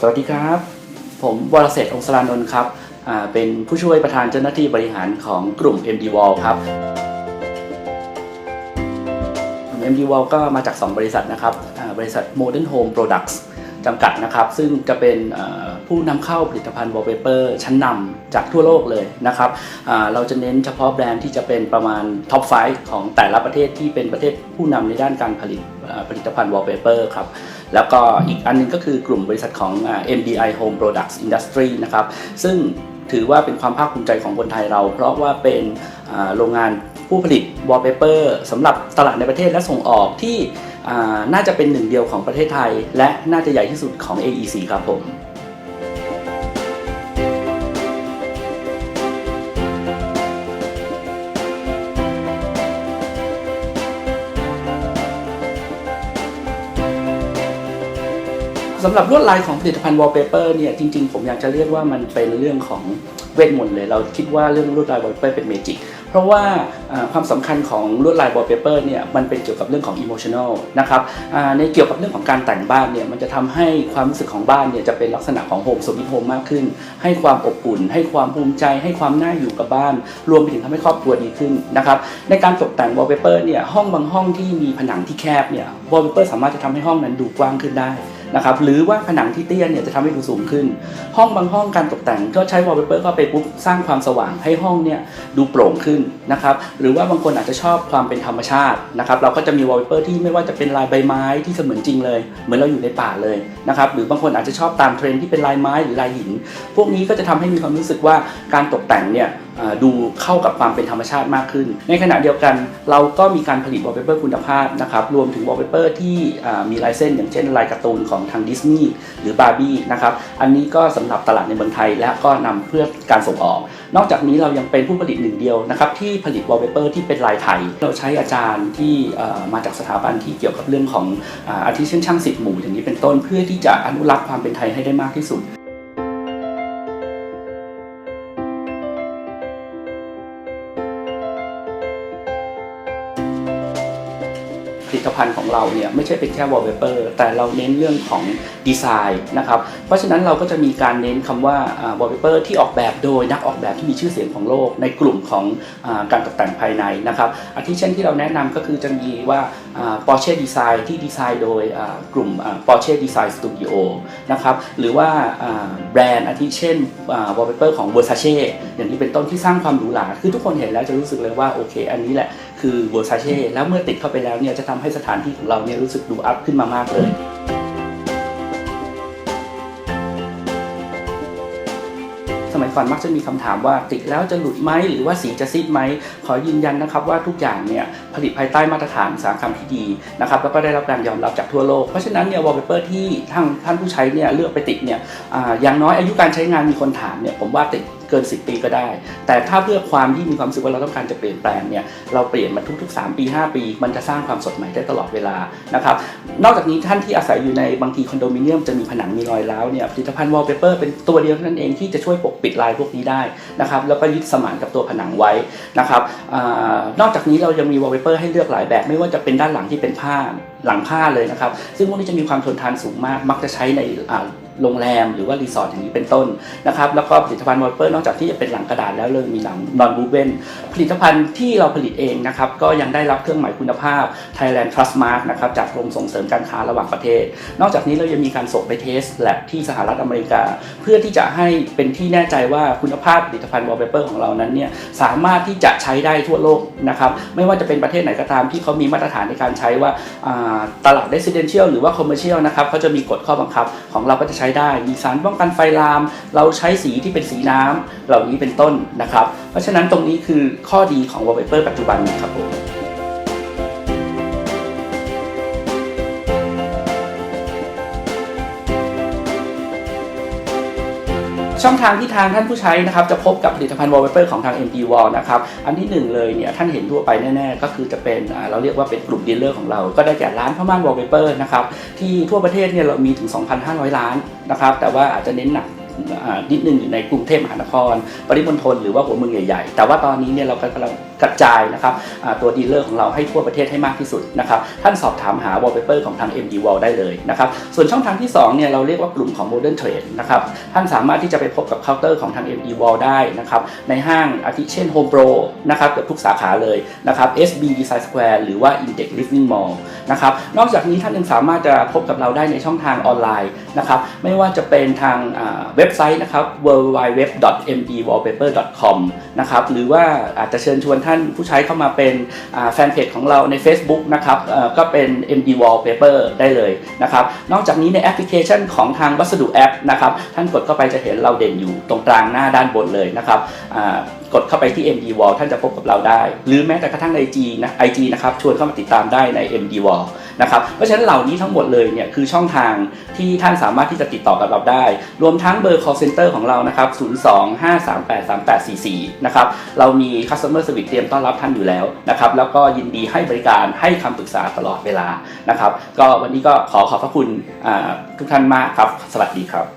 สวัสดีครับ ผมวรเศษฐ์องศรานนท์ครับเป็นผู้ช่วยประธานเจ้าหน้าที่บริหารของกลุ่ม MD Wall ครับ MD Wall ก็มาจาก 2 บริษัทนะครับบริษัท Modern Home Products จำกัดนะครับ ซึ่งจะเป็นผู้นำเข้าผลิตภัณฑ์ wallpaper ชั้นนำจากทั่วโลกเลยนะครับเราจะเน้นเฉพาะแบรนด์ที่จะเป็นประมาณท็อป5ของแต่ละประเทศที่เป็นประเทศผู้นำในด้านการผลิตผลิตภัณฑ์ wallpaper ครับแล้วก็อีกอันหนึงก็คือกลุ่มบริษัทของ MDI Home Products Industry นะครับ ซึ่งถือว่าเป็นความภาคภูมิใจของคนไทยเรา เพราะว่าเป็นโรงงานผู้ผลิตวอลเปเปอร์สำหรับตลาดในประเทศและส่งออกที่น่าจะเป็นหนึ่งเดียวของประเทศไทย และน่าจะใหญ่ที่สุดของ AEC ครับผม สำหรับลวดลายของผลิตภัณฑ์ wallpaper เนี่ยจริงๆ ผมอยากจะเรียกว่ามันเป็นเรื่องของเวทมนต์เลย เราคิดว่าเรื่องลวดลาย wallpaper เป็นเมจิกเพราะว่าความสำคัญของลวดลาย wallpaper เนี่ยมันเป็นเกี่ยวกับเรื่องของ emotional นะครับในเกี่ยวกับเรื่องของการแต่งบ้านเนี่ยมันจะทำให้ความรู้สึกของบ้านเนี่ยจะเป็นลักษณะของโฮมสวิตโฮมมากขึ้น ให้ความอบอุ่น ให้ความภูมิใจ ให้ความน่าอยู่กับบ้าน รวมไปถึงทำให้ครอบครัวดีขึ้นนะครับในการตกแต่ง wallpaper เนี่ยห้องบางห้องที่มีผนังที่แคบเนี่ย wallpaper สามารถจะทำให้ห้องนั้นดูกว้างขึ้นได้ นะครับหรือว่าผนังที่เตี้ยเนี่ยจะทำให้ดูสูงขึ้น ห้องบางห้องการตกแต่งก็ใช้วอลเปเปอร์เข้าไปปุ๊บสร้างความสว่างให้ห้องเนี่ยดูโปร่งขึ้นนะครับหรือว่าบางคนอาจจะชอบความเป็นธรรมชาตินะครับเราก็จะมีวอลเปเปอร์ที่ไม่ว่าจะเป็นลายใบไม้ที่เสมือนจริงเลย เหมือนเราอยู่ในป่าเลยนะครับหรือบางคนอาจจะชอบตามเทรนด์ที่เป็นลายไม้หรือลายหิน พวกนี้ก็จะทำให้มีความรู้สึกว่าการตกแต่งเนี่ย ดูเข้ากับความเป็นธรรมชาติมากขึ้น ในขณะเดียวกันเราก็มีการผลิตวอลเปเปอร์คุณภาพนะครับรวมถึงวอลเปเปอร์ที่มีลายเส้น อย่างเช่นลายการ์ตูนของทางดิสนีย์หรือบาร์บี้นะครับอันนี้ก็สำหรับตลาดในเมืองไทย และก็นำเพื่อการส่งออก นอกจากนี้เรายังเป็นผู้ผลิตหนึ่งเดียวนะครับที่ผลิตวอลเปเปอร์ที่เป็นลายไทย เราใช้อาจารย์ที่มาจากสถาบันที่เกี่ยวกับเรื่องของอาอาทิเช่นช่างสิบหมู่อย่างนี้เป็นต้นเพื่อที่จะอนุรักษ์ความเป็นไทยให้ได้มากที่สุด ตภัณฑ์ของเราเนี่ยไม่ใช่เป็นแค่ wallpaper แต่เราเน้นเรื่องของดีไซน์นะครับเพราะฉะนั้นเราก็จะมีการเน้นคำว่าอ่า wallpaper ที่ออกแบบโดยนักออกแบบที่มีชื่อเสียงของโลก ในกลุ่มของอการตกแต่งภายในนะครับอาทิเช่นที่เราแนะนำก็คือจะมีว่าอ่า Porsche Design ที่ดีไซน์โดยกลุ่มอ่า Porsche Design Studio นะครับหรือว่าแบรนด์อาทิเช่นอ่า wallpaper ของ Versace อย่างนี้เป็นต้นที่สร้างความหรูหราคือทุกคนเห็นแล้วจะรู้สึกเลยว่าโอเค อันนี้แหละ คือ Versace แล้วเมื่อติดเข้าไปแล้วเนี่ยจะทำให้สถานที่ของเราเนี่ยรู้สึกดูอัพขึ้นมามากเลยสมัยก่อนมักจะมีคำถามว่าติดแล้วจะหลุดไหมหรือว่าสีจะซีดไหมขอยืนยันนะครับว่าทุกอย่างเนี่ยผลิตภายใต้มาตรฐานอุตสาหกรรมที่ดีนะครับแล้วก็ได้รับการยอมรับจากทั่วโลก เพราะฉะนั้นเนี่ยวอลเปเปอร์ที่ทางท่านผู้ใช้เนี่ยเลือกไปติดเนี่ยออย่างน้อยอายุการใช้งานมีคนถามเนี่ยผมว่าติด เกิน 10 ปีก็ได้ แต่ถ้าเพื่อความที่มีความรู้สึกว่าเราต้องการจะเปลี่ยนแปลงเนี่ยเราเปลี่ยนมาทุกๆ 3 ปี 5 ปี มันจะสร้างความสดใหม่ได้ตลอดเวลานะครับนอกจากนี้ท่านที่อาศัยอยู่ในบางทีคอนโดมิเนียมจะมีผนังมีรอยร้าวเนี่ยผลิตภัณฑ์วอลเปเปอร์เป็นตัวเดียวเท่านั้นเองที่จะช่วยปกปิดลายพวกนี้ได้นะครับแล้วก็ยึดสมานกับตัวผนังไว้นะครับอนอกจากนี้เรายังมีวอลเปเปอร์ให้เลือกหลายแบบ ไม่ว่าจะเป็นด้านหลังที่เป็นผ้าหลังผ้าเลยนะครับ ซึ่งพวกนี้จะมีความทนทานสูงมาก มักจะใช้ใน โรงแรมหรือว่ารีสอร์ทอย่างนี้เป็นต้นนะครับแล้วก็ผลิตภัณฑ์วอลเปเปอร์นอกจากที่จะเป็นหลังกระดาษแล้วเลยมีหลังนอนบูเวนผลิตภัณฑ์ที่เราผลิตเองนะครับก็ยังได้รับเครื่องหมายคุณภาพ Thailand Trust Mark นะครับจากกรมส่งเสริมการค้าระหว่างประเทศ นอกจากนี้เรายังมีการส่งไปเทสแลบที่สหรัฐอเมริกา เพื่อที่จะให้เป็นที่แน่ใจว่าคุณภาพผลิตภัณฑ์วอลเปเปอร์ของเรานั้นเนี่ยสามารถที่จะใช้ได้ทั่วโลกนะครับไม่ว่าจะเป็นประเทศไหนก็ตามที่เขามีมาตรฐานในการใช้ว่าอ่าตลาด residential หรือว่า commercial นะครับเขาจะมีกฎข้อบังคับของเราก็จะใช้ได้ มีสารป้องกันไฟลาม เราใช้สีที่เป็นสีน้ำเหล่านี้เป็นต้นนะครับ เพราะฉะนั้นตรงนี้คือข้อดีของวอลเปเปอร์ปัจจุบันครับผม ช่องทางที่ทางท่านผู้ใช้นะครับจะพบกับผลิตภัณฑ์ wallpaper ของทาง MD Wall นะครับอันที่หนึ่งเลยเนี่ยท่านเห็นทั่วไปแน่ๆ ก็คือจะเป็นเราเรียกว่าเป็นกลุ่มดีลเลอร์ของเรา ก็ได้แก่ร้านผ้าม่าน wallpaper นะครับที่ทั่วประเทศเนี่ยเรามีถึง 2,500 ร้านนะครับแต่ว่าอาจจะเน้นหนักนิดนึงอยู่ในกรุงเทพมหานคร ปริมณฑลหรือว่าหัวเมืองใหญ่ๆ แต่ว่าตอนนี้เนี่ยเราก็กำลังกระจายนะครับตัวดีลเลอร์ของเราให้ทั่วประเทศให้มากที่สุดนะครับท่านสอบถามหาวอลเปเปอร์ของทาง MD Wall ได้เลยนะครับส่วนช่องทางที่2เนี่ยเราเรียกว่ากลุ่มของ Modern Trade นะครับท่านสามารถที่จะไปพบกับเคาน์เตอร์ของทาง MD Wall ได้นะครับในห้างอาทิเช่น Home Pro นะครับเกือบทุกสาขาเลยนะครับ SB Design Square หรือว่า Index Living Mall นะครับนอกจากนี้ท่านยังสามารถจะพบกับเราได้ในช่องทางออนไลน์นะครับไม่ว่าจะเป็นทางเว็บไซต์นะครับ www.mdwallpaper.com นะครับหรือว่าอาจจะเชิญชวนท่านผู้ใช้เข้ามาเป็นแฟนเพจของเราใน Facebook นะครับก็เป็น MD Wallpaper ได้เลยนะครับนอกจากนี้ในแอปพลิเคชันของทางวัสดุแอปนะครับท่านกดเข้าไปจะเห็นเราเด่นอยู่ตรงกลางหน้าด้านบนเลยนะครับ กดเข้าไปที่ MD Wall ท่านจะพบกับเราได้ หรือแม้แต่กระทั่งใน IG นะ IG นะครับชวนเข้ามาติดตามได้ใน MD Wall นะครับเพราะฉะนั้นเหล่านี้ทั้งหมดเลยเนี่ยคือช่องทางที่ท่านสามารถที่จะติดต่อกับเราได้ รวมทั้งเบอร์ call center ของเรานะครับ 02-538-3844 นะครับเรามี customer service เตรียมต้อนรับท่านอยู่แล้วนะครับแล้วก็ยินดีให้บริการให้คำปรึกษาตลอดเวลานะครับก็วันนี้ก็ขอขอบพระคุณทุกท่านมากครับ สวัสดีครับ